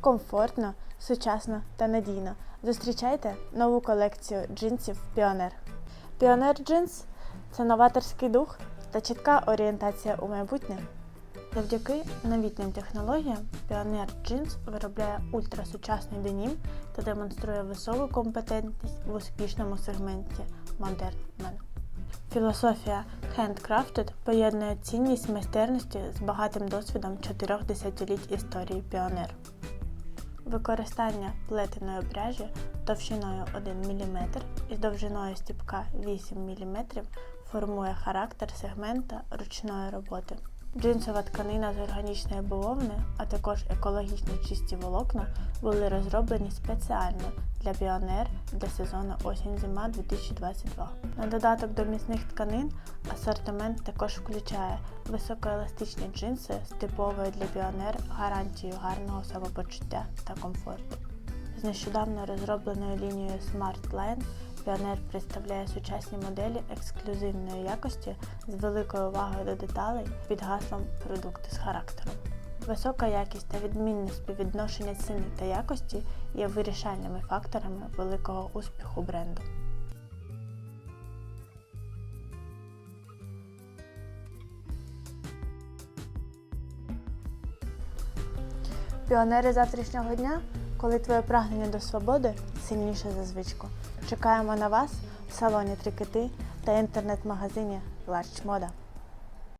комфортно, сучасно та надійно. Зустрічайте нову колекцію джинсів Піонер. Піонер джинс це новаторський дух та чітка орієнтація у майбутнє. Завдяки новітнім технологіям Pioneer Jeans виробляє ультрасучасний денім та демонструє високу компетентність в успішному сегменті Modern Men. Філософія Handcrafted поєднує цінність майстерності з багатим досвідом чотирьох десятиліть історії Pioneer. Використання плетеної пряжі товщиною 1 мм і довжиною стіпка 8 мм формує характер сегмента ручної роботи. Джинсова тканина з органічної бавовни, а також екологічно чисті волокна були розроблені спеціально для Pioneer для сезону осінь-зима 2022. На додаток до міцних тканин асортимент також включає високоеластичні джинси з типовою для Pioneer гарантією гарного самопочуття та комфорту. З нещодавно розробленою лінією Smart Line Pioneer представляє сучасні моделі ексклюзивної якості з великою увагою до деталей під гаслом продукти з характером. Висока якість та відмінне співвідношення ціни та якості є вирішальними факторами великого успіху бренду. Піонери завтрашнього дня, коли твоє прагнення до свободи сильніше за звичку. Чекаємо на вас в салоні Трикити та інтернет-магазині Ларч Moda.